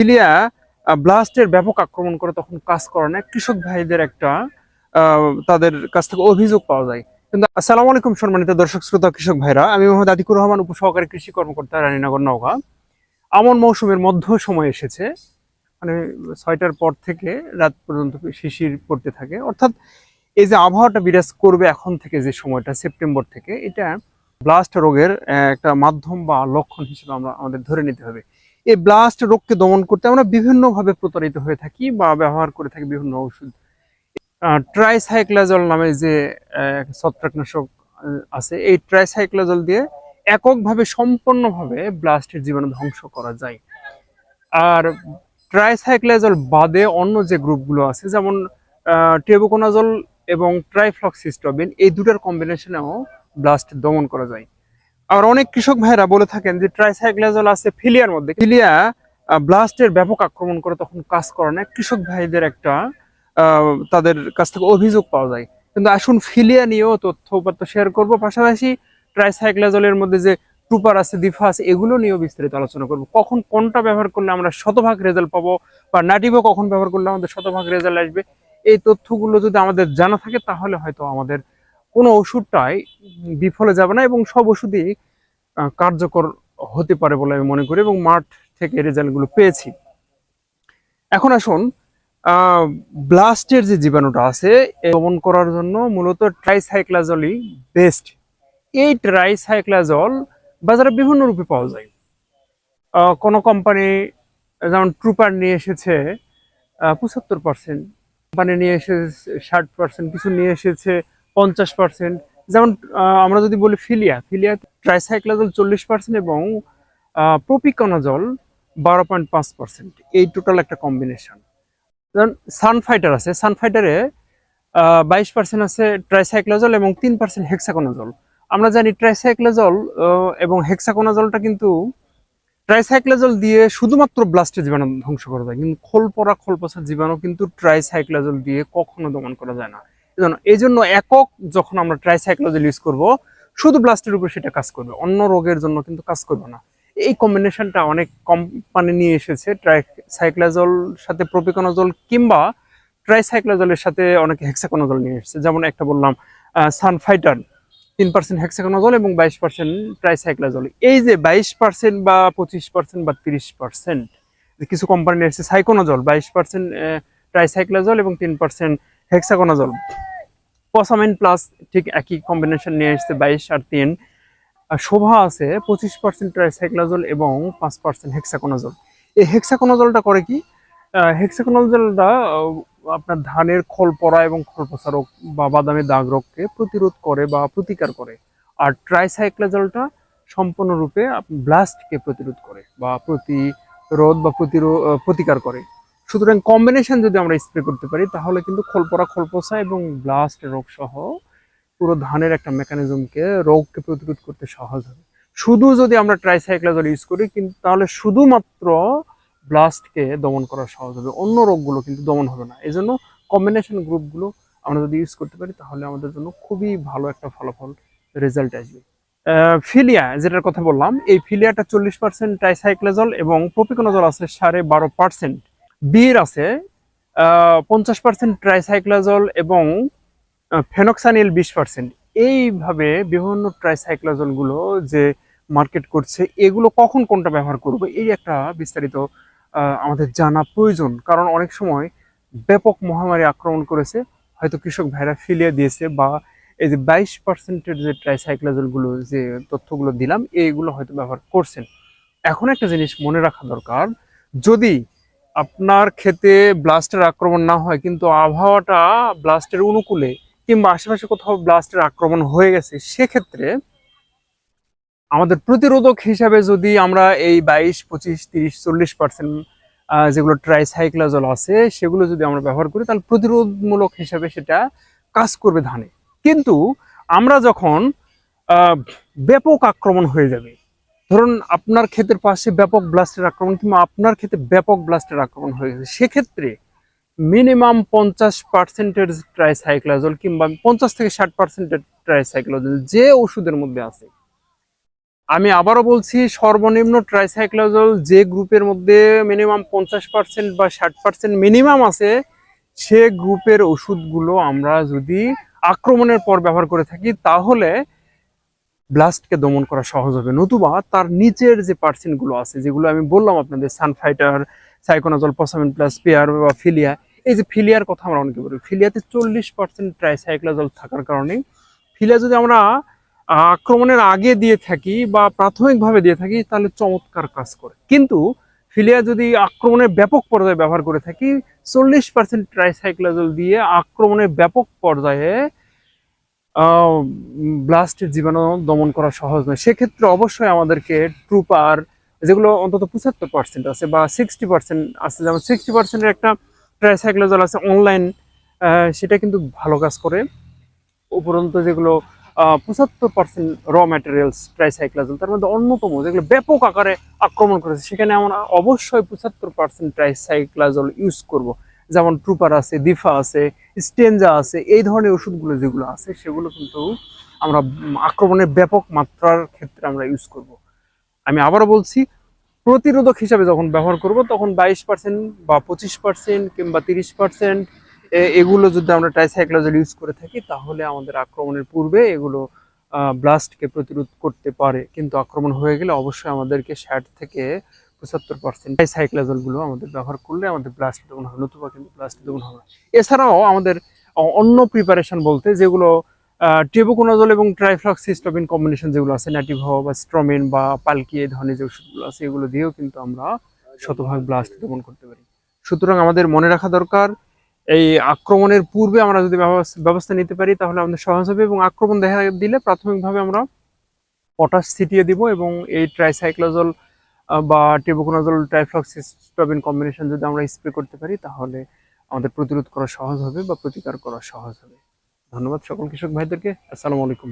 ফিলিয়া ব্লাস্টের ব্যাপক আক্রমণ করে তখন কাজ করে না। কৃষক ভাইদের একটা তাদের কাছ থেকে অভিযোগ পাওয়া যায়। কিন্তু আসসালামু আলাইকুম সম্মানিত দর্শক, শ্রোতা, কৃষক ভাইরা। আমি মোহাম্মদ আতিকুর রহমান, উপসহকারী কৃষি কর্মকর্তা রানীনগর, নওগাঁ। আমন মৌসুমের মধ্য সময় এসেছে। মানে ছয়টার পর থেকে রাত পর্যন্ত শিশির পড়তে থাকে। অর্থাৎ এই যে আবহাওয়াটা বিরাজ করবে এখন থেকে যে সময়টা, সেপ্টেম্বর থেকে, এটা ব্লাস্ট রোগের একটা মাধ্যম বা লক্ষণ হিসেবে আমরা আমাদের ধরে নিতে হবে। এই ব্লাস্ট রোগকে দমন করতে আমরা বিভিন্নভাবে প্রতারিত হয়ে থাকি বা ব্যবহার করে থাকি বিভিন্ন ওষুধ ট্রাইসাইক্লাজল নামে যে ছত্রাকনাশক আছে, এই ট্রাইসাইক্লাজল দিয়ে এককভাবে সম্পূর্ণভাবে ব্লাস্টের জীবাণু ধ্বংস করা যায়। আর ট্রাইসাইক্লাজল বাদে অন্য যে গ্রুপগুলো আছে, যেমন টেবোকোনাজল এবং ট্রাইফ্লক্সিস্টবিন এই দুটার কম্বিনেশনেও ব্লাস্ট দমন করা যায়। আর অনেক কৃষক ভাইরা বলে থাকেন যে ট্রাইসাইক্লাজল আছে ফিলিয়ার মধ্যে। ফিলিয়া ব্লাস্টের ব্যাপক আক্রমণ করে তখন কাজ করে না। কৃষক ভাইদের একটা তাদের কাছ থেকে অভিযোগ পাওয়া যায়। কিন্তু আসুন ফিলিয়া নিয়েও তথ্য উপাত্ত শেয়ার করব। পাশাপাশি ট্রাইসাইক্লাজলের মধ্যে যে টুপার আছে দিফা আছে এগুলো নিয়েও বিস্তারিত আলোচনা করব। কখন কোনটা ব্যবহার করলে আমরা শতভাগ রেজাল্ট পাবো বা নাটিভো কখন ব্যবহার করলে আমাদের শতভাগ রেজাল্ট আসবে? এই তথ্যগুলো যদি আমাদের জানা থাকে, তাহলে হয়তো আমাদের কোনো ওষুধটাই বিফলে যাবে না এবং সব ওষুধই কার্যকর হতে পারে বলে আমি মনে করি এবং মাঠ থেকে রেজাল্টগুলো পেয়েছি। এখন আসুন ব্লাস্টের যে জীবাণুটা আছে দমন করার জন্য মূলত ট্রাইসাইক্লাজলই বেস্ট এই ট্রাইসাইক্লাজল বাজারে বিভিন্ন রূপে পাওয়া যায়। কোনো কোম্পানি যেমন ট্রুপার নিয়ে এসেছে পঁচাত্তর পার্সেন্ট কোম্পানি নিয়ে এসেছে ষাট পার্সেন্ট কিছু নিয়ে এসেছে পঞ্চাশ পার্সেন্ট যেমন আমরা যদি বলি ফিলিয়া ফিলিয়া ট্রাইসাইক্লাজল চল্লিশ পার্সেন্ট এবং প্রপিকনাজল বারো পয়েন্ট পাঁচ পার্সেন্ট এই টোটাল একটা কম্বিনেশন যেমন সানফাইটার আছে। সানফাইটারে বাইশ পার্সেন্ট আছে ট্রাইসাইক্লাজল এবং তিন পার্সেন্ট হেক্সাকোনাজল আমরা জানি ট্রাইসাইক্লাজল এবং হেক্সাকোনাজলটা কিন্তু ট্রাইসাইক্লাজল দিয়ে শুধুমাত্র ব্লাস্টের জীবাণু ধ্বংস করা যায়। কিন্তু খোল পরা খোল পচার জীবাণু কিন্তু ট্রাইসাইক্লাজল দিয়ে কখনো দমন করা যায় না। এই জন্য একক যখন আমরা ট্রাইসাইক্লাজল ইউজ করব, শুধু ব্লাস্টের উপর সেটা কাজ করবে। অন্য রোগের জন্য কিন্তু কাজ করবে না। এই কম্বিনেশনটা অনেক কোম্পানি নিয়ে এসেছে ট্রাইসাইক্লাজল সাথে প্রোপিকোনাজল কিংবা ট্রাইসাইক্লাজলের সাথে অনেকে হেক্সাকোনাজল নিয়ে এসেছে। যেমন একটা বললাম সানফাইটার তিন পার্সেন্ট হেক্সাকোনাজল এবং বাইশ পার্সেন্ট ট্রাইসাইক্লাজল এই যে বাইশ পার্সেন্ট বা পঁচিশ পার্সেন্ট বা তিরিশ পার্সেন্ট কিছু কোম্পানি নিয়ে এসেছে সাইকোনাজল বাইশ পার্সেন্ট ট্রাইসাইক্লাজল এবং তিন পার্সেন্ট হেক্সাকোনাজল পসামেন প্লাস ঠিক একই কম্বিনেশন নিয়ে এসেছে বাইশ আর তিন। শোভা আছে পঁচিশ পার্সেন্ট ট্রাইসাইক্লাজল এবং পাঁচ পার্সেন্ট হেক্সাকোনাজল এই হেক্সাকোনাজলটা করে কি? হেক্সাকোনাজলটা আপনার ধানের খোল পড়া এবং খোল পচা রোগ বা বাদামি দাগ রোগকে প্রতিরোধ করে বা প্রতিকার করে। আর ট্রাইসাইক্লাজলটা সম্পূর্ণরূপে ব্লাস্টকে প্রতিরোধ করে বা প্রতিরোধ বা প্রতিরোধ প্রতিকার করে। সুতরাং কম্বিনেশন যদি আমরা স্প্রে করতে পারি, তাহলে কিন্তু খোল পড়া খোল পচা এবং ব্লাস্ট রোগ সহ পুরো ধানের একটা মেকানিজমকে রোগকে প্রতিরোধ করতে সহজ হবে। শুধু যদি আমরা ট্রাইসাইক্লাজল ইউজ করি, কিন্তু তাহলে শুধুমাত্র ব্লাস্টকে দমন করা সহজ হবে। অন্য রোগগুলো কিন্তু দমন হবে না। এই জন্য কম্বিনেশন গ্রুপগুলো আমরা যদি ইউজ করতে পারি, তাহলে আমাদের জন্য খুবই ভালো একটা ফলাফল রেজাল্ট আসবে। ফিলিয়া যেটার কথা বললাম, এই ফিলিয়াটা চল্লিশ পার্সেন্ট ট্রাইসাইক্লাজল এবং প্রপিকোনাজল আছে সাড়ে বারো পার্সেন্ট বীর আছে পঞ্চাশ পার্সেন্ট ট্রাইসাইক্লাজল এবং ফেনক্সানিল বিশ পার্সেন্ট এইভাবে বিভিন্ন ট্রাইসাইক্লাজলগুলো যে মার্কেট করছে, এগুলো কখন কোনটা ব্যবহার করব, এই একটা বিস্তারিত আমাদের জানা প্রয়োজন। কারণ অনেক সময় ব্যাপক মহামারী আক্রমণ করেছে, হয়তো কৃষক ভাইরা ফিলিয়ে দিয়েছে বা এই যে বাইশ পার্সেন্টের যে ট্রাইসাইক্লাজলগুলো যে তথ্যগুলো দিলাম, এইগুলো হয়তো ব্যবহার করছেন। এখন একটা জিনিস মনে রাখা দরকার, যদি আপনার ক্ষেতে ব্লাস্টের আক্রমণ না হয়, কিন্তু আবহাওয়াটা ব্লাস্টের অনুকূলে কিংবা আশেপাশে কোথাও ব্লাস্টের আক্রমণ হয়ে গেছে, সেক্ষেত্রে আমাদের প্রতিরোধক হিসাবে যদি আমরা এই বাইশ, পঁচিশ, তিরিশ, চল্লিশ পার্সেন্ট যেগুলো ট্রাইসাইক্লাজল আছে, সেগুলো যদি আমরা ব্যবহার করি, তাহলে প্রতিরোধমূলক হিসাবে সেটা কাজ করবে ধানে। কিন্তু আমরা যখন ব্যাপক আক্রমণ হয়ে যাবে ধরুন আপনার ক্ষেতের পাশে ব্যাপক ব্লাস্টের আক্রমণ কিংবা আপনার ক্ষেতে ব্যাপক ব্লাস্টের আক্রমণ হয়ে গেছে, সেক্ষেত্রে মিনিমাম পঞ্চাশ পার্সেন্টের ট্রাইসাইক্লাজল কিংবা পঞ্চাশ থেকে ষাট পার্সেন্টের ট্রাইসাইক্লাজল যে ওষুধের মধ্যে আছে। আমি আবারও বলছি, সর্বনিম্ন ট্রাইসাইক্লোজল যে গ্রুপের মধ্যে মিনিমাম পঞ্চাশ পার্সেন্ট বা ষাট পার্সেন্ট মিনিমাম আছে, সে গ্রুপের ওষুধগুলো আমরা যদি আক্রমণের পর ব্যবহার করে থাকি, তাহলে ব্লাস্টকে দমন করা সহজ হবে। নতুবা তার নিচের যে পার্সেন্টগুলো আছে, যেগুলো আমি বললাম আপনাদের সানফাইটার সাইকোনাজল পসামিন প্লাস পেয়ার বা ফিলিয়া এই যে ফিলিয়ার কথা আমরা অনেকে বলি ফিলিয়াতে চল্লিশ পার্সেন্ট ট্রাইসাইক্লোজল থাকার কারণে ফিলিয়া যদি আমরা আক্রমণের আগে দিয়ে থাকি বা প্রাথমিকভাবে দিয়ে থাকি, তাহলে চমৎকার কাজ করে। কিন্তু ফিলিয়া যদি আক্রমণের ব্যাপক পর্যায়ে ব্যবহার করে থাকি, চল্লিশ পার্সেন্ট ট্রাইসাইক্লাজল দিয়ে আক্রমণের ব্যাপক পর্যায়ে ব্লাস্টের জীবাণু দমন করা সহজ নয়। সেক্ষেত্রে অবশ্যই আমাদেরকে ট্রুপার, যেগুলো অন্তত পঁচাত্তর পার্সেন্ট আছে বা সিক্সটি পার্সেন্ট আছে, যেমন সিক্সটি পার্সেন্টের একটা ট্রাইসাইক্লোজল আছে অনলাইন সেটা কিন্তু ভালো কাজ করে। উপরন্ত যেগুলো পঁচাত্তর পার্সেন্ট র ম্যাটেরিয়ালস ট্রাইসাইক্লোজল তার মধ্যে অন্যতম যেগুলো ব্যাপক আকারে আক্রমণ করেছে, সেখানে আমরা অবশ্যই পঁচাত্তর পার্সেন্ট ট্রাইসাইক্লোজল ইউজ করব। যেমন ট্রুপার আছে দিফা আছে স্টেঞ্জা আছে, এই ধরনের ওষুধগুলো যেগুলো আছে, সেগুলো কিন্তু আমরা আক্রমণের ব্যাপক মাত্রার ক্ষেত্রে আমরা ইউজ করব। আমি আবারও বলছি, প্রতিরোধক হিসাবে যখন ব্যবহার করব, তখন বাইশ পার্সেন্ট বা পঁচিশ পার্সেন্ট কিংবা তিরিশ পার্সেন্ট এগুলো যদি আমরা ট্রাইসাইক্লোজল ইউজ করে থাকি, তাহলে আমাদের আক্রমণের পূর্বে এগুলো ব্লাস্টকে প্রতিরোধ করতে পারে। কিন্তু আক্রমণ হয়ে গেলে অবশ্যই আমাদেরকে ষাট থেকে পঁচাত্তর পার্সেন্ট সাইক্লাজলগুলো আমাদের ব্যবহার করলে আমাদের ব্লাস্ট দমন হবে নতুবা কিন্তু ব্লাস্ট দমন হবে। এছাড়াও আমাদের অন্য প্রিপারেশন বলতে যেগুলো টেবোকোনাজল এবং ট্রাইফ্লক্সিস্টবিন কম্বিনেশন যেগুলো আছে ন্যাটিভো বা স্ট্রমিন বা পালকি এই ধরনের যে ওষুধগুলো আছে, এগুলো দিয়েও কিন্তু আমরা শতভাগ ব্লাস্ট দমন করতে পারি সুতরাং আমাদের মনে রাখা দরকার, এই আক্রমণের পূর্বে আমরা যদি ব্যবস- ব্যবস্থা নিতে পারি, তাহলে আমাদের সহজ হবে এবং আক্রমণ দেখা দিলে প্রাথমিকভাবে আমরা পটাশ ছিটিয়ে দিব এবং এই ট্রাইসাইক্লোজল বা টেবোকোনাজল টাইফ্লক্সিস্টবিন কম্বিনেশন যদি আমরা স্প্রে করতে পারি, তাহলে আমাদের প্রতিরোধ করা সহজ হবে বা প্রতিকার করা সহজ হবে। ধন্যবাদ সকল কৃষক ভাইদেরকে। আসসালামু আলাইকুম।